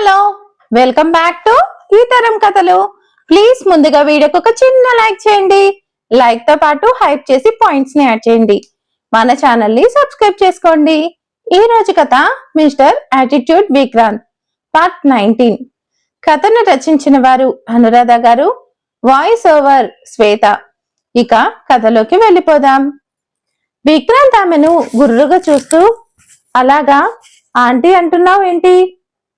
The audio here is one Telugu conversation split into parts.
హలో వెల్కమ్ బ్యాక్ టు ఈ తరం కథలు. ప్లీజ్ ముందుగా వీడియోకి ఒక చిన్న లైక్ చేయండి. లైక్తో పాటు హైప్ చేసి పాయింట్స్ని యాడ్ చేయండి. మన ఛానల్ని సబ్స్క్రైబ్ చేసుకోండి. ఈ రోజు కథ mister attitude Vikrant part nineteen కథను రచించిన వారు అనురాధ గారు వాయిస్ ఓవర్ శ్వేత. ఇక కథలోకి వెళ్ళిపోదాం. విక్రాంత్ ఆమెను గుర్రుగా చూస్తూ అలాగా ఆంటీ అంటున్నావు ఏంటి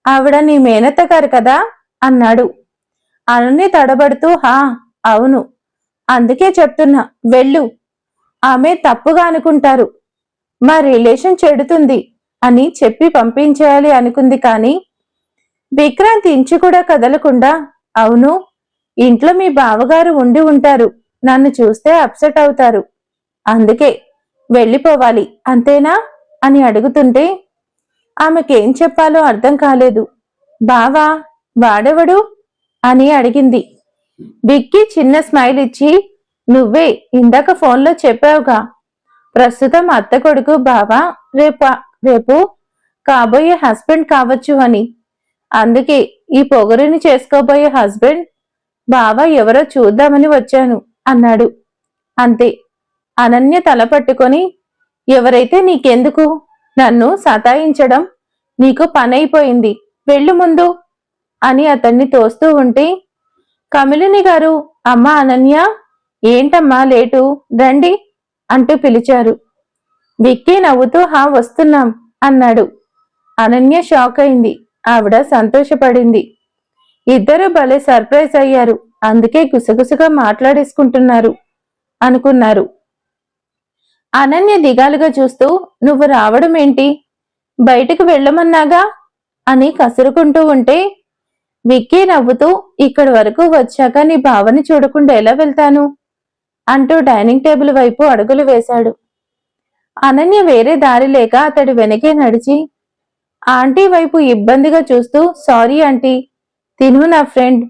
ఆవిడ నీ మేనత్త గారు కదా? అన్నాడు. అనని తడబడుతూ హా అవును. అందుకే చెప్తున్నా వెళ్ళు. ఆమె తప్పుగా అనుకుంటారు. మా రిలేషన్ చెడుతుంది అని చెప్పి పంపించేయాలి అనుకుంది కానీ విక్రాంత్ ఇంచు కూడా కదలకుండా అవును ఇంట్లో మీ బావగారు ఉండి ఉంటారు. నన్ను చూస్తే అప్సెట్ అవుతారు. అందుకే వెళ్ళిపోవాలి అంతేనా? అని అడుగుతుంటే ఆమెకేం చెప్పాలో అర్థం కాలేదు. బావా వాడెవడు? అని అడిగింది. విక్కీ చిన్న స్మైల్ ఇచ్చి నువ్వే ఇందాక ఫోన్లో చెప్పావుగా. ప్రస్తుతం అత్త కొడుకు బావా రేపు రేపు కాబోయే హస్బెండ్ కావచ్చు అని. అందుకే ఈ పొగరుని చేసుకోబోయే హస్బెండ్ బావా ఎవరో చూద్దామని వచ్చాను అన్నాడు. అంతే. అనన్య తల పట్టుకొని ఎవరైతే నీకెందుకు నన్ను సతాయించడం నీకు పనైపోయింది. వెళ్ళు ముందు అని అతన్ని తోస్తూ ఉంటే కమిలిని గారు అమ్మ అనన్య ఏంటమ్మా లేటు రండి అంటూ పిలిచారు. విక్కీ నవ్వుతూ హా వస్తున్నాం అన్నాడు. అనన్య షాక్ అయింది. ఆవిడ సంతోషపడింది. ఇద్దరు భలే సర్ప్రైజ్ అయ్యారు. అందుకే గుసగుసగా మాట్లాడేసుకుంటున్నారు అనుకున్నారు. అనన్య దిగాలుగా చూస్తూ నువ్వు రావడం ఏంటి బయటకు వెళ్ళమన్నాగా? అని కసురుకుంటూ ఉంటే విక్కీ నవ్వుతూ ఇక్కడి వరకు వచ్చాక నీ భావని చూడకుండా ఎలా వెళ్తాను? అంటూ డైనింగ్ టేబుల్ వైపు అడుగులు వేశాడు. అనన్య వేరే దారి లేక అతడి వెనకే నడిచి ఆంటీ వైపు ఇబ్బందిగా చూస్తూ సారీ ఆంటీ తిను నా ఫ్రెండ్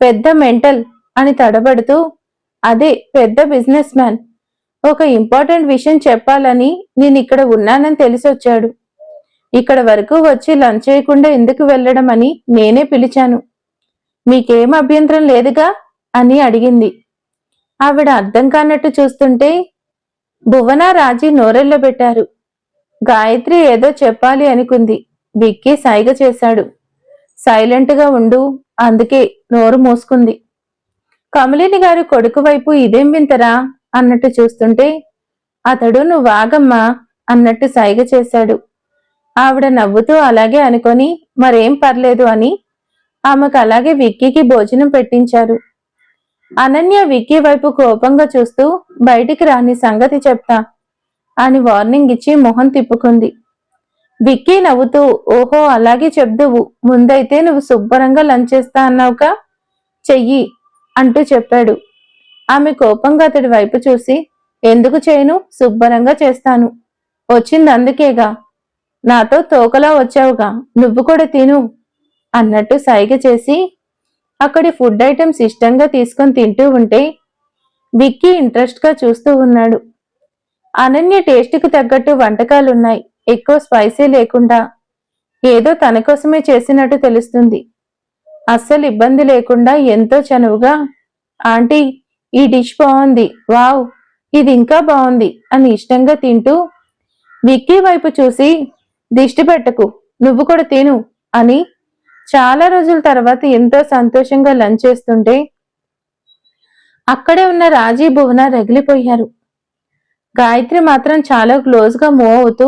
పెద్ద మెంటల్ అని తడబడుతూ అదే పెద్ద బిజినెస్ మ్యాన్ ఒక ఇంపార్టెంట్ విషయం చెప్పాలని నేను ఇక్కడ ఉన్నానని తెలిసొచ్చాడు. ఇక్కడ వరకు వచ్చి లంచ్ చేయకుండా ఎందుకు వెళ్ళడం అని నేనే పిలిచాను. మీకేం అభ్యంతరం లేదుగా? అని అడిగింది. ఆవిడ అర్థం కానట్టు చూస్తుంటే భువన రాజీ నోరెల్లో పెట్టారు. గాయత్రి ఏదో చెప్పాలి అనుకుంది. విక్కీ సైగ చేశాడు. సైలెంట్గా ఉండు. అందుకే నోరు మూసుకుంది. కమలిని గారు కొడుకు వైపు ఇదేం వింతరా? అన్నట్టు చూస్తుంటే అతడు నువ్వు వాగమ్మా అన్నట్టు సైగ చేశాడు. ఆవిడ నవ్వుతూ అలాగే అనుకొని మరేం పర్లేదు అని. ఆమెకు అలాగే విక్కీకి భోజనం పెట్టించారు. అనన్య విక్కీ వైపు కోపంగా చూస్తూ బయటికి రాని సంగతి చెప్తా అని వార్నింగ్ ఇచ్చి మొహం తిప్పుకుంది. విక్కీ నవ్వుతూ ఓహో అలాగే చెప్దువు. ముందైతే నువ్వు శుభ్రంగా లంచ్ చేస్తా అన్నావుగా? చెయ్యి అంటూ చెప్పాడు. ఆమె కోపంగా అతడి వైపు చూసి ఎందుకు చేయను? శుభ్రంగా చేస్తాను. వచ్చింది అందుకేగా. నాతో తోకలా వచ్చావుగా నువ్వు కూడా తిను అన్నట్టు సైగ చేసి అక్కడి ఫుడ్ ఐటమ్స్ ఇష్టంగా తీసుకొని తింటూ ఉంటే విక్కీ ఇంట్రెస్ట్గా చూస్తూ ఉన్నాడు. అనన్య టేస్ట్కి తగ్గట్టు వంటకాలున్నాయి. ఎక్కువ స్పైసీ లేకుండా ఏదో తన కోసమే చేసినట్టు తెలుస్తుంది. అస్సలు ఇబ్బంది లేకుండా ఎంతో చనువుగా ఆంటీ ఈ డిష్ బాగుంది వావ్ ఇది ఇంకా బాగుంది అని ఇష్టంగా తింటూ విక్కీ వైపు చూసి దిష్టి పెట్టకు నువ్వు కూడా తిను అని చాలా రోజుల తర్వాత ఎంతో సంతోషంగా లంచ్ చేస్తుంటే అక్కడే ఉన్న రాజీ భువన రగిలిపోయారు. గాయత్రి మాత్రం చాలా క్లోజ్గా మూవ్ అవుతూ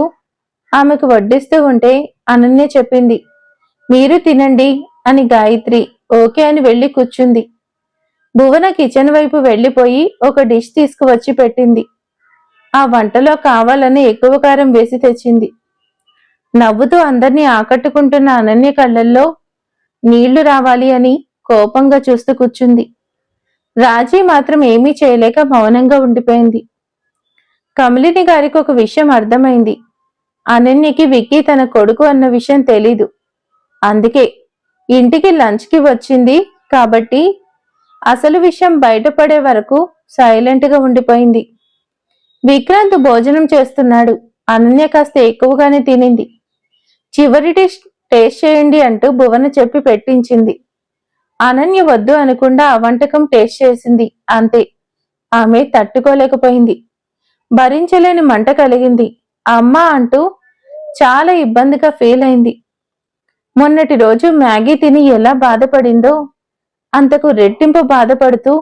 ఆమెకు వడ్డిస్తూ ఉంటే అనన్య చెప్పింది మీరు తినండి అని గాయత్రి ఓకే అని వెళ్ళి కూర్చుంది. భువన కిచెన్ వైపు వెళ్ళిపోయి ఒక డిష్ తీసుకువచ్చి పెట్టింది. ఆ వంటలో కావాలని ఎక్కువ కారం వేసి తెచ్చింది. నవ్వుతూ అందర్నీ ఆకట్టుకుంటున్న అనన్య కళ్ళల్లో నీళ్ళు రావాలి అని కోపంగా చూస్తూ కూర్చుంది. రాజీ మాత్రం ఏమీ చేయలేక మౌనంగా ఉండిపోయింది. కమలిని గారికి ఒక విషయం అర్థమైంది. అనన్యకి విక్కీ తన కొడుకు అన్న విషయం తెలీదు. అందుకే ఇంటికి లంచ్కి వచ్చింది కాబట్టి అసలు విషయం బయటపడే వరకు సైలెంట్గా ఉండిపోయింది. విక్రాంత్ భోజనం చేస్తున్నాడు. అనన్య కాస్త ఎక్కువగానే తినింది. చివరి డిష్ టేస్ట్ చేయండి అంటూ భువన చెప్పి పెట్టించింది. అనన్య వద్దు అనకుండా ఆ వంటకం టేస్ట్ చేసింది. అంతే. ఆమె తట్టుకోలేకపోయింది. భరించలేని మంట కలిగింది. అమ్మ అంటూ చాలా ఇబ్బందిగా ఫీల్ అయింది. మొన్నటి రోజు మ్యాగీ తిని ఎలా బాధపడిందో అంతకు రెట్టింపు బాధపడుతూ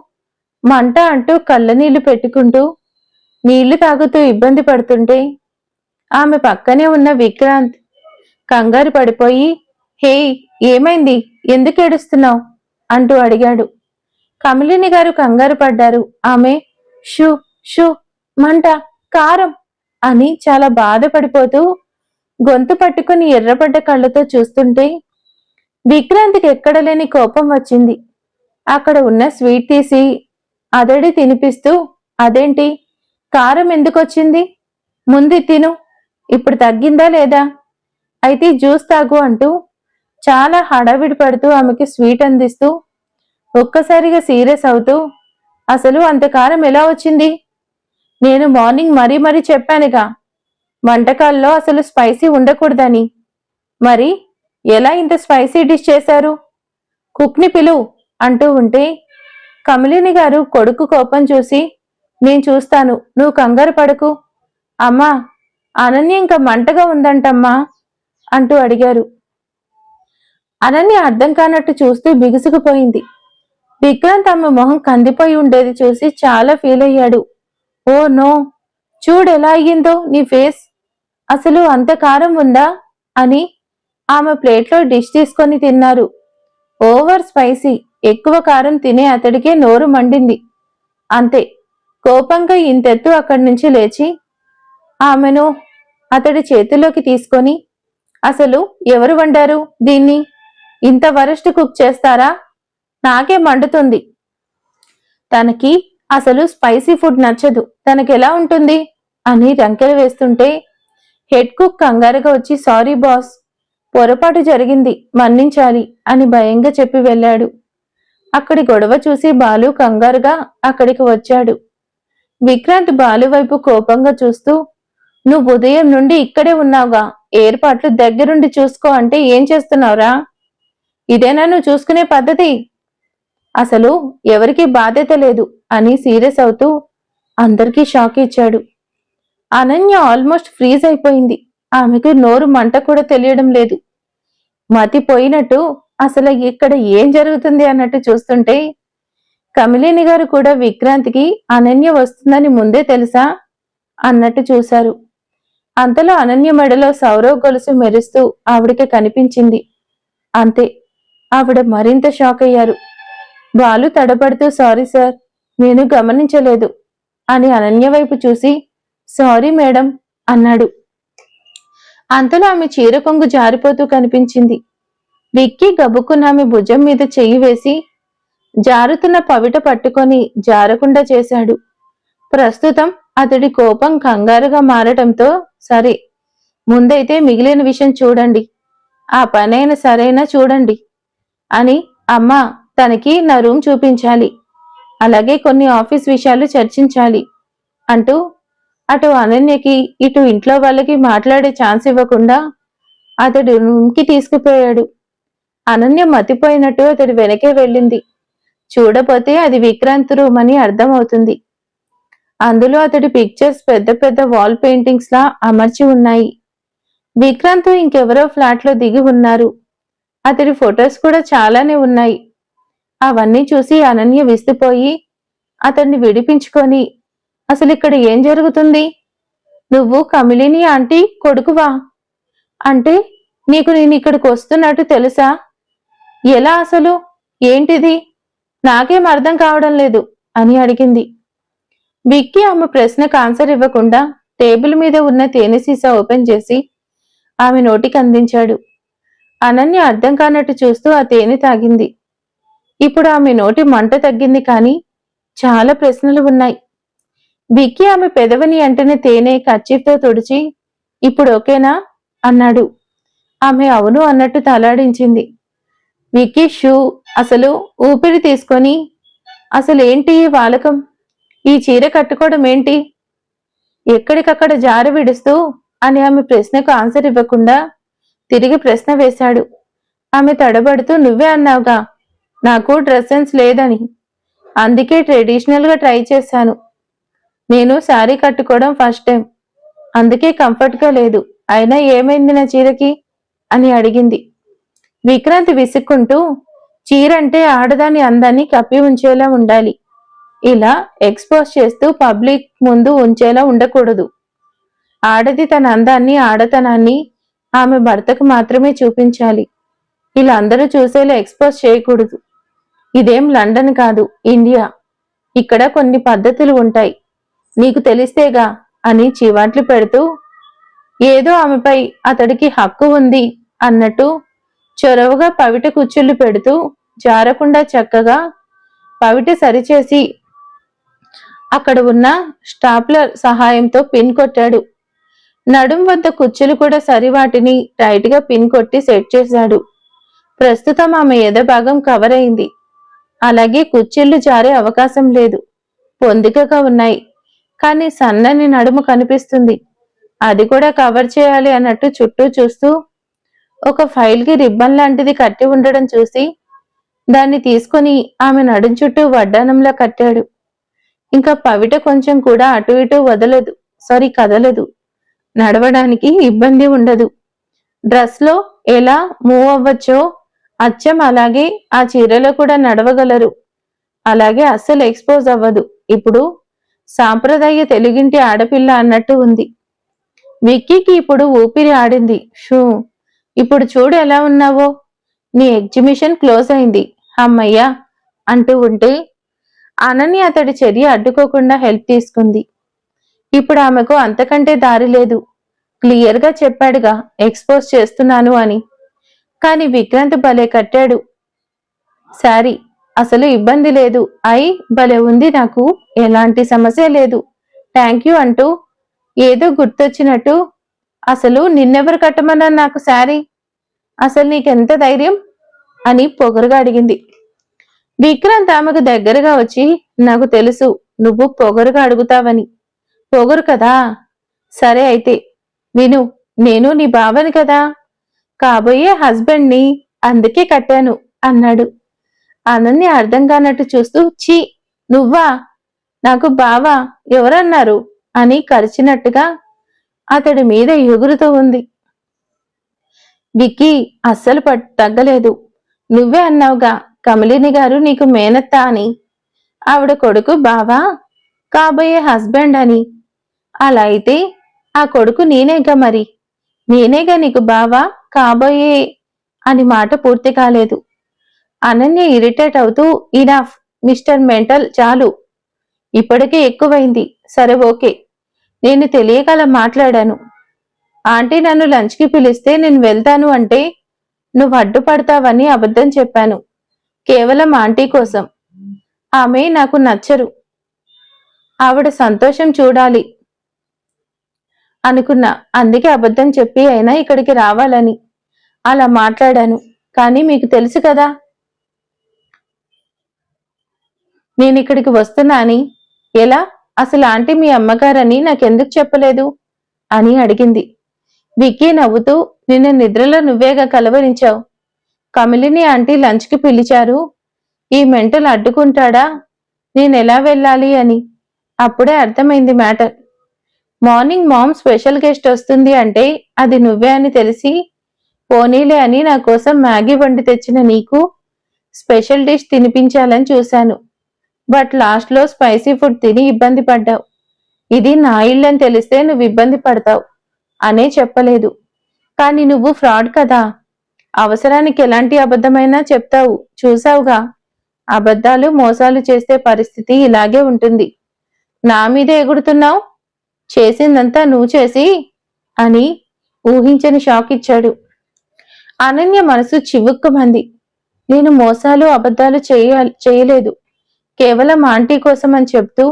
మంట అంటూ కళ్ళనీళ్ళు పెట్టుకుంటూ నీళ్ళు తాగుతూ ఇబ్బంది పడుతుంటే ఆమె పక్కనే ఉన్న విక్రాంత్ కంగారు పడిపోయి హే ఏమైంది? ఎందుకు ఏడుస్తున్నావు? అంటూ అడిగాడు. కమలిని గారు కంగారు పడ్డారు. ఆమె షూ షూ మంట కారం అని చాలా బాధపడిపోతూ గొంతు పట్టుకుని ఎర్రబడ్డ కళ్ళతో చూస్తుంటే విక్రాంతికి ఎక్కడలేని కోపం వచ్చింది. అక్కడ ఉన్న స్వీట్ తీసి అదడి తినిపిస్తూ అదేంటి? కారం ఎందుకొచ్చింది? ముందు తిను. ఇప్పుడు తగ్గిందా లేదా? అయితే జ్యూస్ తాగు అంటూ చాలా హడావిడి పడుతూ ఆమెకి స్వీట్ అందిస్తూ ఒక్కసారిగా సీరియస్ అవుతూ అసలు అంతకాలం ఎలా వచ్చింది? నేను మార్నింగ్ మరీ మరీ చెప్పానుగా వంటకాల్లో అసలు స్పైసీ ఉండకూడదని. మరి ఎలా ఇంత స్పైసీ డిష్ చేశారు? కుక్ని పిలువు అంటూ ఉంటే కమలిని గారు కొడుకు కోపం చూసి నేను చూస్తాను నువ్వు కంగారు పడకు. అమ్మా అనన్య ఇంకా మంటగా ఉందంటమ్మా. అంటూ అడిగారు. అనన్య అర్థం కానట్టు చూస్తూ బిగుసుకుపోయింది. విక్రాంత్ ఆమె మొహం కందిపోయి ఉండేది చూసి చాలా ఫీల్ అయ్యాడు. Oh no. చూడు ఎలా అయ్యిందో నీ ఫేస్ అసలు అంత కారం ఉందా? అని ఆమె ప్లేట్లో డిష్ తీసుకొని తిన్నారు. ఓవర్ స్పైసీ ఎక్కువ కారం తినే అతడికే నోరు మండింది. అంతే. కోపంగా ఇంతెత్తు అక్కడి నుంచి లేచి ఆమెను అతడి చేతిలోకి తీసుకొని అసలు ఎవరు వండారు దీన్ని? ఇంత వరస్ట్ కుక్ చేస్తారా? నాకే మండుతుంది. తనకి అసలు స్పైసీ ఫుడ్ నచ్చదు. తనకి ఎలా ఉంటుంది? అని రంకెలు వేస్తుంటే హెడ్ కుక్ కంగారుగా వచ్చి సారీ బాస్ పొరపాటు జరిగింది మన్నించాలి అని భయంగా చెప్పి వెళ్ళాడు. అక్కడి గొడవ చూసి బాలు కంగారుగా అక్కడికి వచ్చాడు. విక్రాంత్ బాలు వైపు కోపంగా చూస్తూ నువ్వు ఉదయం నుండి ఇక్కడే ఉన్నావుగా ఏర్పాట్లు దగ్గరుండి చూసుకో అంటే ఏం చేస్తున్నావురా? ఇదేనా నువ్వు చూసుకునే పద్ధతి? అసలు ఎవరికీ బాధ్యత లేదు అని సీరియస్ అవుతూ అందరికీ షాక్ ఇచ్చాడు. అనన్య ఆల్మోస్ట్ ఫ్రీజ్ అయిపోయింది. ఆమెకు నోరు మంట కూడా తెలియడం లేదు. మతి పోయినట్టు అసలు ఇక్కడ ఏం జరుగుతుంది అన్నట్టు చూస్తుంటే కమిలిని గారు కూడా విక్రాంతికి అనన్య వస్తుందని ముందే తెలుసా? అన్నట్టు చూశారు. అంతలో అనన్య మెడలో సౌరవ్ గొలుసు మెరుస్తూ ఆవిడకి కనిపించింది. అంతే ఆవిడ మరింత షాక్ అయ్యారు. బాలు తడబడుతూ సారీ సార్ నేను గమనించలేదు అని అనన్య వైపు చూసి సారీ మేడం అన్నాడు. అంతలో ఆమె చీర కొంగు జారిపోతూ కనిపించింది. విక్కీ గబుక్కున్న ఆమె భుజం మీద చెయ్యి వేసి జారుతున్న పవిట పట్టుకొని జారకుండా చేశాడు. ప్రస్తుతం అతడి కోపం కంగారుగా మారటంతో సరే ముందైతే మిగిలిన విషయం చూడండి. ఆ పనైనా సరైనా చూడండి అని అమ్మ తనకి నా రూమ్ చూపించాలి. అలాగే కొన్ని ఆఫీస్ విషయాలు చర్చించాలి అంటూ అటు అనన్యకి ఇటు ఇంట్లో వాళ్ళకి మాట్లాడే ఛాన్స్ ఇవ్వకుండా అతడు రూమ్కి తీసుకుపోయాడు. అనన్య మతిపోయినట్టు అతడి వెనకే వెళ్ళింది. చూడపోతే అది విక్రాంత్ రూమ్ అని అర్థమవుతుంది. అందులో అతడి పిక్చర్స్ పెద్ద పెద్ద వాల్ పెయింటింగ్స్ లా అమర్చి ఉన్నాయి. విక్రాంత్ ఇంకెవరో ఫ్లాట్లో దిగి ఉన్నారు. అతడి ఫొటోస్ కూడా చాలానే ఉన్నాయి. అవన్నీ చూసి అనన్య విసిపోయి అతన్ని విడిపించుకొని అసలు ఇక్కడ ఏం జరుగుతుంది? నువ్వు కమిలిని ఆంటీ కొడుకువా అంటే నీకు నేను ఇక్కడికి వస్తున్నట్టు తెలుసా? ఎలా అసలు? ఏంటిది? నాకేం అర్థం కావడం లేదు అని అడిగింది. విక్కీ ఆమె ప్రశ్నకు ఆన్సర్ ఇవ్వకుండా టేబుల్ మీద ఉన్న తేనె సీసా ఓపెన్ చేసి ఆమె నోటికి అందించాడు. అనన్య అర్థం కానట్టు చూస్తూ ఆ తేనె తాగింది. ఇప్పుడు ఆమె నోటి మంట తగ్గింది కానీ చాలా ప్రశ్నలు ఉన్నాయి. విక్కీ ఆమె పెదవిని అంటనే తేనె కచ్చిఫ్తో తుడిచి ఇప్పుడు ఓకేనా? అన్నాడు. ఆమె అవును అన్నట్టు తలాడించింది. విక్కీ షూ అసలు ఊపిరి తీసుకొని అసలేంటి ఈ వాలకం? ఈ చీర కట్టుకోవడం ఏంటి? ఎక్కడికక్కడ జారు విడుస్తూ అని ఆమె ప్రశ్నకు ఆన్సర్ ఇవ్వకుండా తిరిగి ప్రశ్న వేశాడు. ఆమె తడబడుతూ నువ్వే అన్నావుగా నాకు డ్రెస్ సెన్స్ లేదని. అందుకే ట్రెడిషనల్గా ట్రై చేశాను. నేను శారీ కట్టుకోవడం ఫస్ట్ టైం. అందుకే కంఫర్ట్గా లేదు. అయినా ఏమైంది నా చీరకి? అని అడిగింది. విక్రాంత్ విసుక్కుంటూ చీరంటే ఆడదాని అందాన్ని కప్పి ఉంచేలా ఉండాలి. ఇలా ఎక్స్పోజ్ చేస్తూ పబ్లిక్ ముందు ఉంచేలా ఉండకూడదు. ఆడది తన అందాన్ని ఆడతనాన్ని ఆమె భర్తకు మాత్రమే చూపించాలి. ఇలా అందరూ చూసేలా ఎక్స్పోజ్ చేయకూడదు. ఇదేం లండన్ కాదు ఇండియా. ఇక్కడ కొన్ని పద్ధతులు ఉంటాయి. నీకు తెలిస్తేగా అని చీవాట్లు పెడుతూ ఏదో ఆమెపై అతడికి హక్కు ఉంది అన్నట్టు చొరవగా పవిట కుచ్చుళ్ళు పెడుతూ జారకుండా చక్కగా పవిట సరిచేసి అక్కడ ఉన్న స్టాప్లర్ సహాయంతో పిన్ కొట్టాడు. నడుం వద్ద కుచ్చులు కూడా సరి వాటిని పిన్ కొట్టి సెట్ చేశాడు. ప్రస్తుతం ఆమె ఎదభాగం కవర్ అయింది. అలాగే కుచ్చిళ్ళు జారే అవకాశం లేదు. పొందికగా ఉన్నాయి. కానీ సన్నని నడుము కనిపిస్తుంది. అది కూడా కవర్ చేయాలి అన్నట్టు చుట్టూ చూస్తూ ఒక ఫైల్కి రిబ్బన్ లాంటిది కట్టి ఉండడం చూసి దాన్ని తీసుకొని ఆమె నడుం చుట్టూ వడ్డానంలా కట్టాడు. ఇంకా పవిట కొంచెం కూడా అటు ఇటు వదలదు సారీ కదలదు. నడవడానికి ఇబ్బంది ఉండదు. డ్రెస్లో ఎలా మూవ్ అవ్వచ్చో అచ్చం అలాగే ఆ చీరలో కూడా నడవగలరు. అలాగే అస్సలు ఎక్స్పోజ్ అవ్వదు. ఇప్పుడు సాంప్రదాయ తెలుగింటి ఆడపిల్ల అన్నట్టు ఉంది. విక్కీకి ఇప్పుడు ఊపిరి ఆడింది. షూ. ఇప్పుడు చూడు ఎలా ఉన్నావో. నీ ఎగ్జిబిషన్ క్లోజ్ అయింది. అమ్మయ్యా! అంటూ ఉంటే అనన్య అతడి చర్య అడ్డుకోకుండా హెల్ప్ తీసుకుంది. ఇప్పుడు ఆమెకు అంతకంటే దారి లేదు. క్లియర్గా చెప్పాడుగా ఎక్స్పోజ్ చేస్తున్నాను అని. కాని విక్రాంత్ భలే కట్టాడు. సారీ అసలు ఇబ్బంది లేదు. ఐ భలే ఉంది నాకు. ఎలాంటి సమస్య లేదు. థ్యాంక్ యూ అంటూ ఏదో గుర్తొచ్చినట్టు అసలు నిన్నెవరు కట్టమన్నా నాకు శారీ అసలు నీకెంత ధైర్యం? అని పొగరుగా అడిగింది. విక్రాంత్ ఆమెకు దగ్గరగా వచ్చి నాకు తెలుసు నువ్వు పొగరుగా అడుగుతావని. పొగరు కదా? సరే అయితే విను నేను నీ బావని కదా. కాబోయే హస్బెండ్ని అందుకే కట్టాను అన్నాడు. అనన్య అర్థం కానట్టు చూస్తూ చీ నువ్వా? నాకు బావా? ఎవరన్నారు? అని కరిచినట్టుగా అతడి మీద ఎగురుతూ ఉంది. విక్కీ అస్సలు పట్టు తగ్గలేదు. నువ్వే అన్నావుగా కమలిని గారు నీకు మేనత్త అని. ఆవిడ కొడుకు బావా? కాబోయే హస్బెండ్ అని. అలా అయితే ఆ కొడుకు నేనేగా మరి? నేనేగా నీకు బావా? కాబోయే? అని మాట పూర్తి కాలేదు. అనన్య ఇరిటేట్ అవుతూ ఇనాఫ్ మిస్టర్ మెంటల్ చాలు. ఇప్పటికే ఎక్కువైంది. సరే ఓకే. నేను తెలియగల మాట్లాడాను. ఆంటీ నన్ను లంచ్కి పిలిస్తే నేను వెళ్తాను అంటే నువ్వు అడ్డుపడతావని అబద్ధం చెప్పాను. కేవలం ఆంటీ కోసం. ఆమె నాకు నచ్చరు. ఆవిడ సంతోషం చూడాలి. అనుకున్నా. అందుకే అబద్ధం చెప్పి అయినా ఇక్కడికి రావాలని. అలా మాట్లాడాను. కానీ మీకు తెలుసు కదా? నేను ఇక్కడికి వస్తున్నా అని. ఎలా? అసలు ఆంటీ మీ అమ్మగారని నాకెందుకు చెప్పలేదు? అని అడిగింది. విక్కీ నవ్వుతూ నిన్న నిద్రలో నువ్వేగా కలవరించావు? కమిలిని ఆంటీ లంచ్కి పిలిచారు. ఈ మెంటల్ అడ్డుకుంటాడా? నేనెలా వెళ్ళాలి అని. అప్పుడే అర్థమైంది matter. Morning mom special guest వస్తుంది అంటే అది నువ్వే అని తెలిసి పోనీలే అని నా కోసం మ్యాగీ వండి తెచ్చిన నీకు స్పెషల్ డిష్ తినిపించాలని చూశాను. బట్ లాస్ట్లో స్పైసీ ఫుడ్ తిని ఇబ్బంది పడ్డావు. ఇది నా ఇల్లని తెలిస్తే నువ్వు ఇబ్బంది పడతావు. అనే చెప్పలేదు. కానీ నువ్వు ఫ్రాడ్ కదా. అవసరానికి ఎలాంటి అబద్ధమైనా చెప్తావు చూసావుగా అబద్ధాలు మోసాలు చేసే పరిస్థితి ఇలాగే ఉంటుంది. నా మీదే ఎగుడుతున్నావు చేసిందంతా నువ్వు చేసి? అని ఊహించని షాక్ ఇచ్చాడు. అనన్య మనసు చివుక్కుమంది. నేను మోసాలు అబద్ధాలు చేయ చేయలేదు. కేవలం ఆంటీ కోసం అని చెప్తూ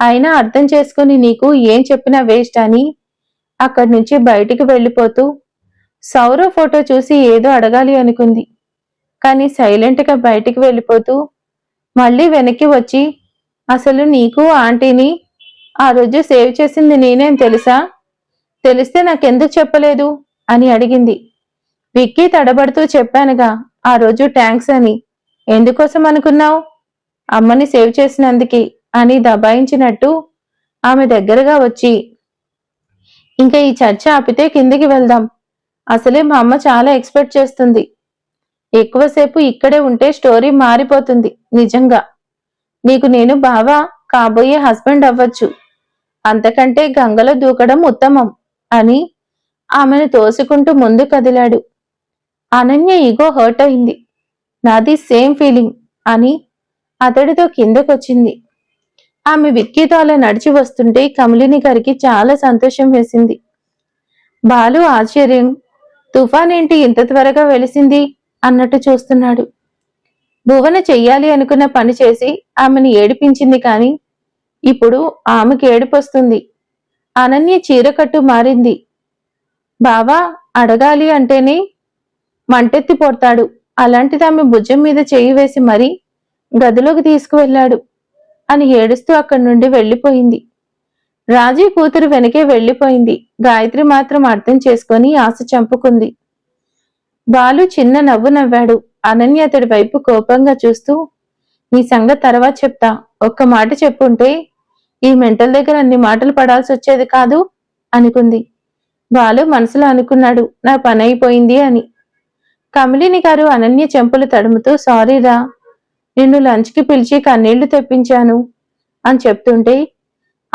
అయినా అర్థం చేసుకుని నీకు ఏం చెప్పినా వేస్ట్ అని అక్కడి నుంచి బయటికి వెళ్ళిపోతూ సౌరవ్ ఫోటో చూసి ఏదో అడగాలి అనుకుంది. కానీ సైలెంట్గా బయటికి వెళ్ళిపోతూ మళ్ళీ వెనక్కి వచ్చి అసలు నీకు ఆంటీని ఆ రోజు సేవ్ చేసింది నేనేం తెలుసా? తెలిస్తే నాకెందుకు చెప్పలేదు? అని అడిగింది. విక్కీ తడబడుతూ చెప్పానుగా ఆ రోజు ట్యాంక్స్ అని. ఎందుకోసం అనుకున్నావు? అమ్మని సేవ్ చేసినందుకి అని దబాయించినట్టు ఆమె దగ్గరగా వచ్చి ఇంకా ఈ చర్చ ఆపితే కిందికి వెళ్దాం. అసలే మా అమ్మ చాలా ఎక్స్పెక్ట్ చేస్తుంది. ఎక్కువసేపు ఇక్కడే ఉంటే స్టోరీ మారిపోతుంది నిజంగా. నీకు నేను బావా కాబోయే హస్బెండ్ అవ్వచ్చు. అంతకంటే గంగలో దూకడం ఉత్తమం అని ఆమెను తోసుకుంటూ ముందు కదిలాడు. అనన్య ఈగో హర్ట్ అయింది. నాది సేమ్ ఫీలింగ్ అని అతడితో కిందకొచ్చింది. ఆమె విక్కీతో అలా నడిచి వస్తుంటే కమలిని గారికి చాలా సంతోషం వేసింది. బాలు ఆశ్చర్యం తుఫాన్ ఏంటి? ఇంత త్వరగా వెలిసింది అన్నట్టు చూస్తున్నాడు. భువన చెయ్యాలి అనుకున్న పని చేసి ఆమెను ఏడిపించింది కాని ఇప్పుడు ఆమెకి ఏడుపొస్తుంది. అనన్య చీరకట్టు మారింది. బావా అడగాలి అంటేనే మంటెత్తిపోతాడు అలాంటిది ఆమె భుజం మీద చేయి వేసి మరీ గదిలోకి తీసుకువెళ్ళాడు అని ఏడుస్తూ అక్కడి నుండి వెళ్ళిపోయింది. రాజీ కూతురు వెనకే వెళ్ళిపోయింది. గాయత్రి మాత్రం అర్థం చేసుకొని ఆశ చంపుకుంది. బాలు చిన్న నవ్వు నవ్వాడు. అనన్య అతడి వైపు కోపంగా చూస్తూ నీ సంగతి తర్వాత చెప్తా. ఒక్క మాట చెప్పుంటే ఈ మెంటల్ దగ్గర అన్ని మాటలు పడాల్సి వచ్చేది కాదు అనుకుంది. బాలు మనసులో అనుకున్నాడు నా పని అయిపోయింది అని. కమలిని గారు అనన్య చెంపలు తడుముతూ సారీరా నిన్ను లంచ్కి పిలిచి కన్నీళ్ళు తెప్పించాను అని చెప్తుంటే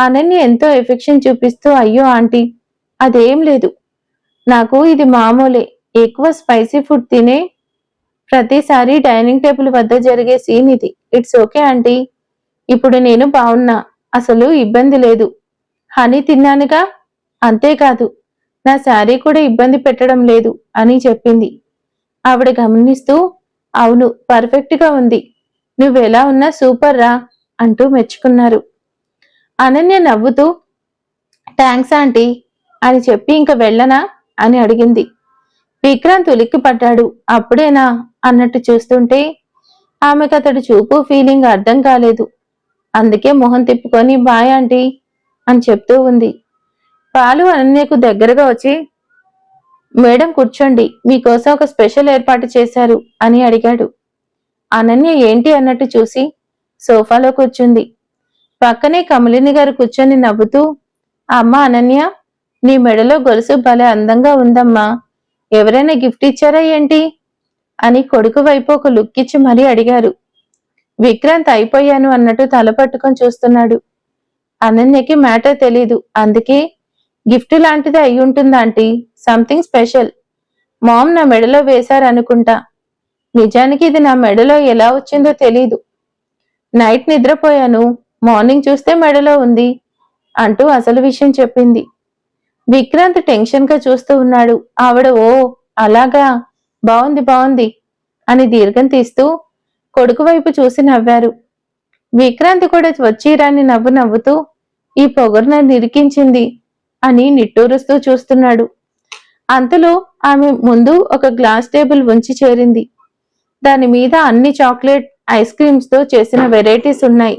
అనన్య ఎంతో ఎఫెక్షన్ చూపిస్తూ అయ్యో ఆంటీ అదేం లేదు. నాకు ఇది మామూలే. ఎక్కువ స్పైసీ ఫుడ్ తినే ప్రతిసారి డైనింగ్ టేబుల్ వద్ద జరిగే సీన్ ఇది. It's okay aunty. ఇప్పుడు నేను బాగున్నా అసలు ఇబ్బంది లేదు. హనీ తిన్నానుగా? అంతేకాదు. నా శారీ కూడా ఇబ్బంది పెట్టడం లేదు అని చెప్పింది. ఆవిడ గమనిస్తూ అవును పర్ఫెక్ట్గా ఉంది. నువ్వెలా ఉన్నా సూపర్ రా అంటూ మెచ్చుకున్నారు. అనన్య నవ్వుతూ థ్యాంక్స్ ఆంటీ అని చెప్పి ఇంక వెళ్ళనా అని అడిగింది. విక్రాంత్ ఉలిక్కి పడ్డాడు అప్పుడేనా? అన్నట్టు చూస్తుంటే ఆమెకు అతడు చూపు ఫీలింగ్ అర్థం కాలేదు. అందుకే మొహం తిప్పుకొని బాయ్ ఆంటీ అని చెప్తూ ఉంది. పాలు అనన్యకు దగ్గరగా వచ్చి మేడం కూర్చోండి. మీకోసం ఒక స్పెషల్ ఏర్పాటు చేశారు అని అడిగాడు. అనన్య ఏంటి అన్నట్టు చూసి సోఫాలో కూర్చుంది. పక్కనే కమలిని గారు కూర్చొని నవ్వుతూ అమ్మ అనన్య నీ మెడలో గొలుసు భలే అందంగా ఉందమ్మా. ఎవరైనా గిఫ్ట్ ఇచ్చారా ఏంటి? అని కొడుకు వైపు ఒక లుక్ ఇచ్చి మరీ అడిగారు. విక్రాంత్ అయిపోయాను అన్నట్టు తల పట్టుకొని చూస్తున్నాడు. అనన్యకి మ్యాటర్ తెలీదు. అందుకే గిఫ్ట్ లాంటిది అయి ఉంటుంది ఆంటీ? Something special. మామ్ నా మెడలో వేశారనుకుంటా. నిజానికి ఇది నా మెడలో ఎలా వచ్చిందో తెలీదు. నైట్ నిద్రపోయాను. మార్నింగ్ చూస్తే మెడలో ఉంది అంటూ అసలు విషయం చెప్పింది. విక్రాంత్ టెన్షన్గా చూస్తూ ఉన్నాడు. ఆవిడ ఓ అలాగా? బాగుంది బాగుంది అని దీర్ఘం తీస్తూ కొడుకు వైపు చూసి నవ్వారు. విక్రాంతి కూడా వచ్చిరాని నవ్వు నవ్వుతూ ఈ పొగరున నిరికించింది అని నిట్టూరుస్తూ చూస్తున్నాడు. అంతలో ఆమె ముందు ఒక గ్లాస్ టేబుల్ ఉంచి చేరింది. దాని మీద అన్ని చాక్లెట్ ఐస్ క్రీమ్స్తో చేసిన వెరైటీస్ ఉన్నాయి.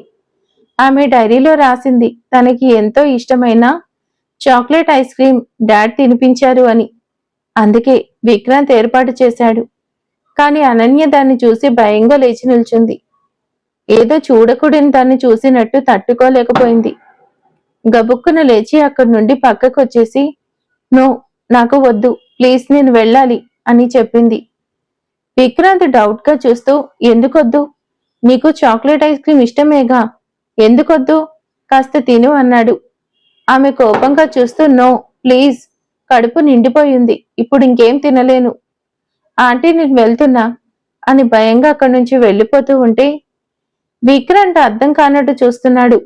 ఆమె డైరీలో రాసింది తనకి ఎంతో ఇష్టమైన చాక్లెట్ ఐస్ క్రీమ్ డాడ్ తినిపించారు అని. అందుకే విక్రాంత్ ఏర్పాటు చేశాడు. కాని అనన్య దాన్ని చూసి భయంగా లేచి నిల్చుంది. ఏదో చూడకూడని దాన్ని చూసినట్టు తట్టుకోలేకపోయింది. గబుక్కున లేచి అక్కడి నుండి పక్కకు వచ్చేసి నో నాకు వద్దు ప్లీజ్ నేను వెళ్ళాలి అని చెప్పింది. విక్రాంత్ డౌట్గా చూస్తూ ఎందుకొద్దు? నీకు చాక్లెట్ ఐస్ క్రీమ్ ఇష్టమేగా? ఎందుకొద్దు? కాస్త తిను అన్నాడు. ఆమె కోపంగా చూస్తూ నో ప్లీజ్. కడుపు నిండిపోయింది. ఇప్పుడు ఇంకేం తినలేను. ఆంటీ నేను వెళ్తున్నా. అని భయంగా అక్కడి నుంచి వెళ్ళిపోతూ ఉంటే విక్రాంత్ అర్థం కానట్టు చూస్తున్నాడు.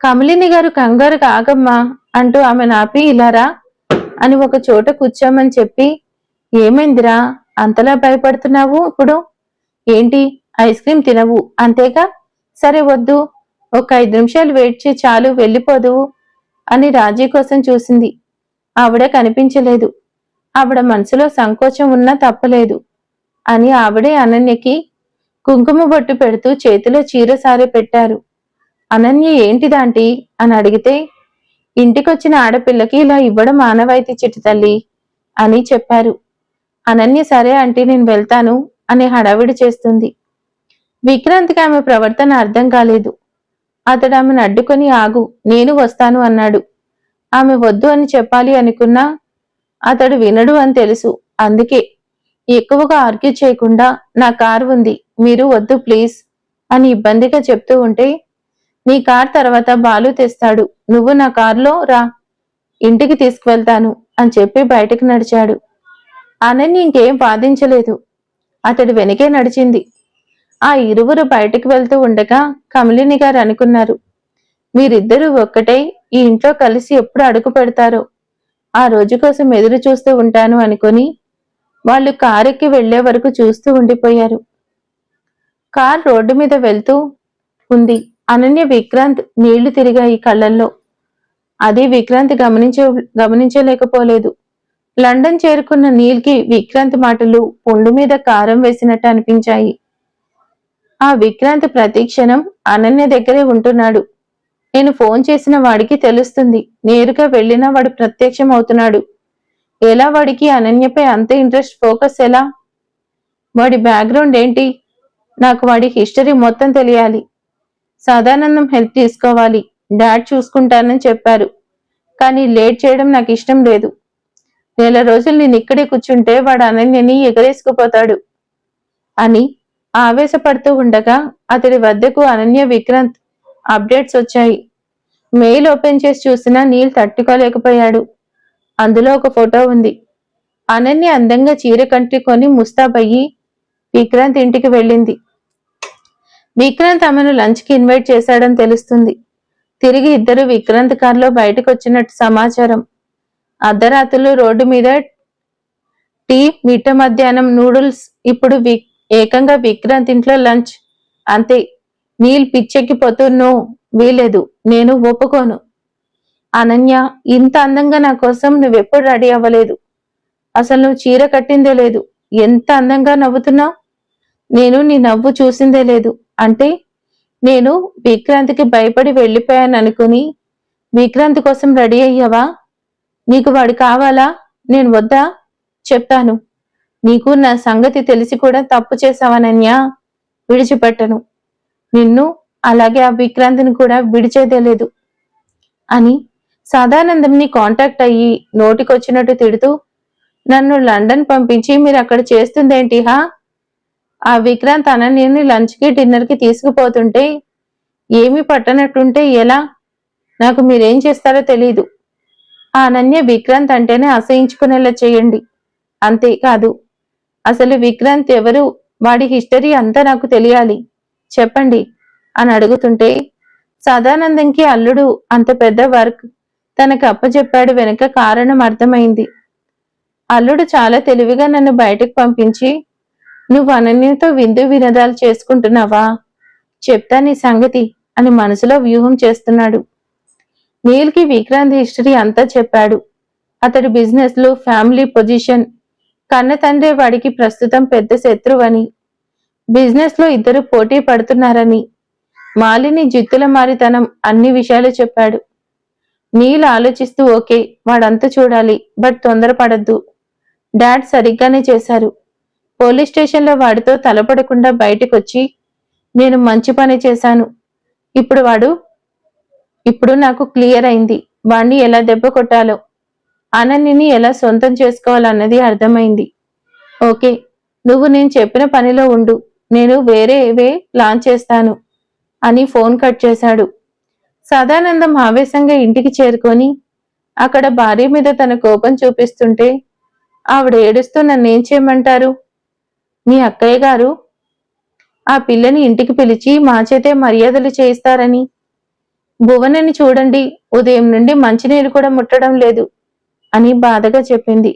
కమలిని గారు కంగారు కాగమ్మా అంటూ ఆమె నాపి ఇలారా అని ఒక చోట కూర్చోమని చెప్పి ఏమైందిరా? అంతలా భయపడుతున్నావు ఇప్పుడు? ఏంటి? ఐస్ క్రీమ్ తినవు. అంతేగా? సరే వద్దు ఒక ఐదు నిమిషాలు వెయిట్ చేయి చాలు వెళ్ళిపోదు అని రాజీ కోసం చూసింది. ఆవిడ కనిపించలేదు. ఆవిడ మనసులో సంకోచం ఉన్నా తప్పలేదు అని ఆవిడే అనన్యకి కుంకుమ బొట్టు పెడుతూ చేతిలో చీర సారే పెట్టారు. అనన్య ఏంటిదాంటి అని అడిగితే ఇంటికొచ్చిన ఆడపిల్లకి ఇలా ఇవ్వడం మానవాయితీ చిట్టి తల్లి అని చెప్పారు. అనన్య సరే అంటే నేను వెళ్తాను అని హడావిడి చేస్తుంది. విక్రాంత్కి ఆమె ప్రవర్తన అర్థం కాలేదు. అతడు ఆమెను అడ్డుకొని ఆగు నేను వస్తాను అన్నాడు. ఆమె వద్దు అని చెప్పాలి అనుకున్నా అతడు వినడు అని తెలుసు. అందుకే ఎక్కువగా ఆర్గ్యూ చేయకుండా నా కార్ ఉంది మీరు వద్దు ప్లీజ్ అని ఇబ్బందిగా చెప్తూ ఉంటే నీ కార్ తర్వాత బాలు తెస్తాడు. నువ్వు నా కారులో రా ఇంటికి తీసుకువెళ్తాను అని చెప్పి బయటకు నడిచాడు. అనన్య ఇంకేం బాధించలేదు. అతడు వెనకే నడిచింది. ఆ ఇరువురు బయటకు వెళ్తూ ఉండగా కమలిని గారు అనుకున్నారు మీరిద్దరూ ఒక్కటై ఈ ఇంట్లో కలిసి ఎప్పుడు అడుగు పెడతారో? ఆ రోజు కోసం ఎదురు చూస్తూ ఉంటాను అనుకుని వాళ్ళు కారెక్కి వెళ్ళే వరకు చూస్తూ ఉండిపోయారు. కార్ రోడ్డు మీద వెళ్తూ ఉంది. అనన్య విక్రాంత్ నీళ్ళు తిరిగాయి కళ్ళల్లో. అది విక్రాంత్ గమనించ గమనించలేకపోలేదు. లండన్ చేరుకున్న నీల్కి విక్రాంత్ మాటలు పొండు మీద కారం వేసినట్టు అనిపించాయి. ఆ విక్రాంత్ ప్రతిక్షణం అనన్య దగ్గరే ఉంటున్నాడు. నేను ఫోన్ చేసిన వాడికి తెలుస్తుంది. నేరుగా వెళ్ళినా వాడు ప్రత్యక్షం అవుతున్నాడు. ఎలా వాడికి అనన్యపై అంత ఇంట్రెస్ట్ ఫోకస్ ఎలా? వాడి బ్యాక్గ్రౌండ్ ఏంటి? నాకు వాడి హిస్టరీ మొత్తం తెలియాలి. సదానందం హెల్ప్ తీసుకోవాలి. డాడ్ చూసుకుంటానని చెప్పారు. కానీ లేట్ చేయడం నాకు ఇష్టం లేదు. నెల రోజులు నేను ఇక్కడే కూర్చుంటే వాడు అనన్యని ఎగరేసుకుపోతాడు. అని ఆవేశపడుతూ ఉండగా అతడి వద్దకు అనన్య విక్రాంత్ అప్డేట్స్ వచ్చాయి. మెయిల్ ఓపెన్ చేసి చూసినా నీల్ తట్టుకోలేకపోయాడు. అందులో ఒక ఫోటో ఉంది. అనన్య అందంగా చీర కంటికొని ముస్తాబయ్యి విక్రాంత్ ఇంటికి వెళ్ళింది. విక్రాంత్ ఆమెను లంచ్కి ఇన్వైట్ చేశాడని తెలుస్తుంది. తిరిగి ఇద్దరు విక్రాంత్ కార్లో బయటకు వచ్చినట్టు సమాచారం. అర్ధరాత్రులు రోడ్డు మీద టీ మిట్ట మధ్యాహ్నం నూడిల్స్ ఇప్పుడు వి- ఏకంగా విక్రాంత్ ఇంట్లో లంచ్. అంతే. నీల్ పిచ్చెక్కిపోతున్నో వీలేదు. నేను ఒప్పుకోను. అనన్య ఇంత అందంగా నా కోసం నువ్వెప్పుడు రెడీ అవ్వలేదు? అసలు నువ్వు చీర కట్టిందే లేదు. ఎంత అందంగా నవ్వుతున్నావు? నేను నీ నవ్వు చూసిందే లేదు. అంటే నేను విక్రాంత్కి భయపడి వెళ్ళిపోయాను అనుకుని విక్రాంత్ కోసం రెడీ అయ్యావా? నీకు వాడు కావాలా? నేను వద్దా? చెప్తాను. నీకు నా సంగతి తెలిసి కూడా తప్పు చేశావనన్యా విడిచిపెట్టను. నిన్ను అలాగే ఆ విక్రాంతిని కూడా విడిచేదే లేదు. అని సదానందంని కాంటాక్ట్ అయ్యి నోటికొచ్చినట్టు తిడుతూ నన్ను లండన్ పంపించి మీరు అక్కడ చేస్తుందేంటి హా? ఆ విక్రాంత్ అనన్యని లంచ్కి డిన్నర్కి తీసుకుపోతుంటే ఏమి పట్టనట్టుంటే ఎలా? నాకు మీరేం చేస్తారో తెలీదు. ఆ అనన్య విక్రాంత్ అంటేనే అసహించుకునేలా చేయండి. అంతేకాదు అసలు విక్రాంత్ ఎవరు? వాడి హిస్టరీ అంతా నాకు తెలియాలి. చెప్పండి అని అడుగుతుంటే సదానందంకి అల్లుడు అంత పెద్ద వర్క్ తనకు అప్పచెప్పాడు వెనుక కారణం అర్థమైంది. అల్లుడు చాలా తెలివిగా నన్ను బయటకు పంపించి నువ్వు అనన్యతో విందు వినోదాలు చేసుకుంటున్నావా? చెప్తా నీ సంగతి అని మనసులో వ్యూహం చేస్తున్నాడు. నీల్కి విక్రాంత్ హిస్టరీ అంతా చెప్పాడు. అతడి బిజినెస్లు ఫ్యామిలీ పొజిషన్ కన్న తండ్రి వాడికి ప్రస్తుతం పెద్ద శత్రువని బిజినెస్లో ఇద్దరు పోటీ పడుతున్నారని మాలిని జిత్తుల మారితనం అన్ని విషయాలు చెప్పాడు. నీళ్ళు ఆలోచిస్తూ ఓకే వాడంతా చూడాలి బట్ తొందరపడద్దు. డాడ్ సరిగ్గానే చేశారు. పోలీస్ స్టేషన్లో వాడితో తలపడకుండా బయటకొచ్చి నేను మంచి పని చేశాను. ఇప్పుడు వాడు ఇప్పుడు నాకు క్లియర్ అయింది. వాణ్ణి ఎలా దెబ్బ కొట్టాలో. అనన్యని ఎలా సొంతం చేసుకోవాలన్నది అర్థమైంది. ఓకే నువ్వు నేను చెప్పిన పనిలో ఉండు. నేను వేరే ఏవే ప్లాన్ చేస్తాను అని ఫోన్ కట్ చేశాడు. సదానందం ఆవేశంగా ఇంటికి చేరుకొని అక్కడ భార్య మీద తన కోపం చూపిస్తుంటే ఆవిడ ఏడుస్తూ నన్నేం చేయమంటారు? మీ అక్కయ్య గారు ఆ పిల్లని ఇంటికి పిలిచి మా చేతే మర్యాదలు చేయిస్తారని. భువనని చూడండి ఉదయం నుండి మంచినీరు కూడా ముట్టడం లేదు. అని బాధగా చెప్పింది.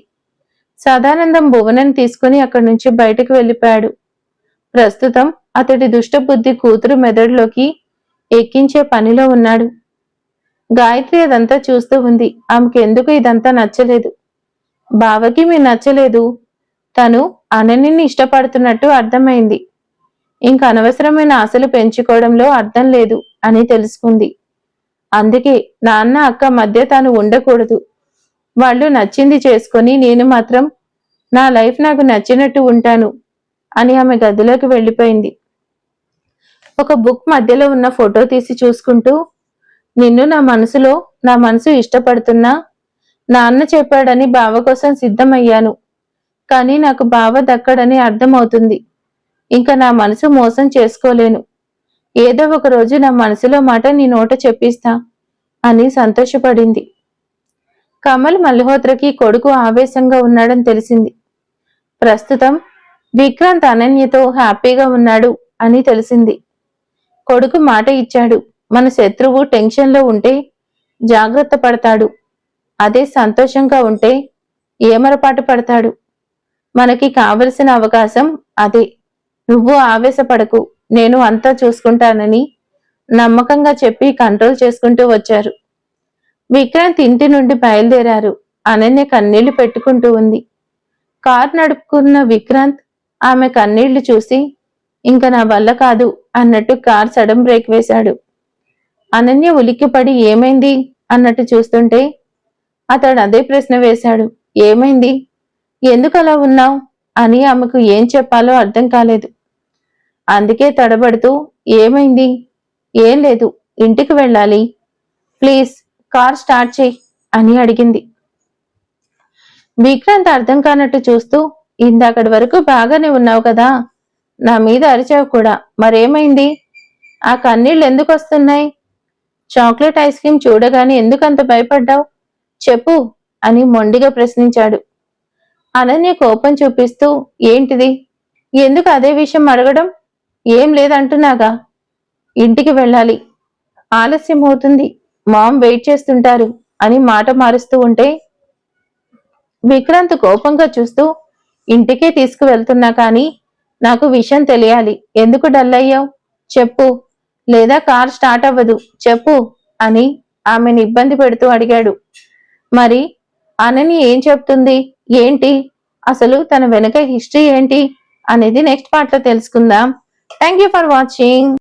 సదానందం భువనని తీసుకుని అక్కడి నుంచి బయటకు వెళ్ళిపోయాడు. ప్రస్తుతం అతడి దుష్టబుద్ధి కూతురు మెదడులోకి ఎక్కించే పనిలో ఉన్నాడు. గాయత్రి అదంతా చూస్తూ ఉంది. ఆమెకి ఎందుకు ఇదంతా నచ్చలేదు? బావకి మీ నచ్చలేదు. తను అనన్యని ఇష్టపడుతున్నట్టు అర్థమైంది. ఇంక అనవసరమైన ఆశలు పెంచుకోవడంలో అర్థం లేదు అని తెలుసుకుంది. అందుకే నాన్న అక్క మధ్య తాను ఉండకూడదు. వాళ్ళు నచ్చింది చేసుకొని నేను మాత్రం నా లైఫ్ నాకు నచ్చినట్టు ఉంటాను అని ఆమె గదిలోకి వెళ్ళిపోయింది. ఒక బుక్ మధ్యలో ఉన్న ఫోటో తీసి చూసుకుంటూ నిన్ను నా మనసులో నా మనసు ఇష్టపడుతున్నా నాన్న చెప్పాడని బావ కోసం సిద్ధమయ్యాను. కానీ నాకు బావ దక్కడని అర్థమవుతుంది. ఇంకా నా మనసు మోసం చేసుకోలేను. ఏదో ఒక రోజు నా మనసులో మాట నీ నోట చెప్పిస్తా అని సంతోషపడింది. కమల్ మల్హోత్రకి కొడుకు ఆవేశంగా ఉన్నాడని తెలిసింది. ప్రస్తుతం విక్రాంత్ అనన్యతో హ్యాపీగా ఉన్నాడు అని తెలిసింది. కొడుకు మాట ఇచ్చాడు. మన శత్రువు టెన్షన్లో ఉంటే జాగ్రత్త పడతాడు. అదే సంతోషంగా ఉంటే ఏమరపాటు పడతాడు. మనకి కావలసిన అవకాశం అదే. నువ్వు ఆవేశపడకు. నేను అంతా చూసుకుంటానని నమ్మకంగా చెప్పి కంట్రోల్ చేసుకుంటూ వచ్చారు. విక్రాంత్ ఇంటి నుండి బయలుదేరారు. అనన్య కన్నీళ్ళు పెట్టుకుంటూ ఉంది. కార్ నడుపుకున్న విక్రాంత్ ఆమె కన్నీళ్ళు చూసి ఇంక నా వల్ల కాదు అన్నట్టు కార్ సడన్ బ్రేక్ వేశాడు. అనన్య ఉలిక్కిపడి ఏమైంది? అన్నట్టు చూస్తుంటే అతడు అదే ప్రశ్న వేశాడు. ఏమైంది? ఎందుకు అలా ఉన్నావు? అని ఆమెకు ఏం చెప్పాలో అర్థం కాలేదు. అందుకే తడబడుతూ ఏమైంది? ఏం లేదు. ఇంటికి వెళ్ళాలి. ప్లీజ్ కార్ స్టార్ట్ చేయి అని అడిగింది. విక్రాంత్ అర్థం కానట్టు చూస్తూ ఇందాకటి వరకు బాగానే ఉన్నావు కదా నా మీద అరిచావు కూడా మరేమైంది? ఆ కన్నీళ్ళు ఎందుకు వస్తున్నాయి? చాక్లెట్ ఐస్ క్రీమ్ చూడగానే ఎందుకంత భయపడ్డావు? చెప్పు అని మొండిగా ప్రశ్నించాడు. అనన్య కోపం చూపిస్తూ ఏంటిది? ఎందుకు అదే విషయం అడగడం? ఏం లేదంటున్నాగా? ఇంటికి వెళ్ళాలి. ఆలస్యం అవుతుంది. మామ్ వెయిట్ చేస్తుంటారు అని మాట మారుస్తూ ఉంటే విక్రాంత్ కోపంగా చూస్తూ ఇంటికే తీసుకువెళ్తున్నా కానీ నాకు విషయం తెలియాలి. ఎందుకు డల్ అయ్యావు? చెప్పు. లేదా కార్ స్టార్ట్ అవ్వదు. చెప్పు అని ఆమెను ఇబ్బంది పెడుతూ అడిగాడు. మరి అనని ఏం చెప్తుంది? ఏంటి? అసలు తన వెనక హిస్టరీ ఏంటి? అనేది నెక్స్ట్ పార్ట్లో తెలుసుకుందాం. Thank you for watching.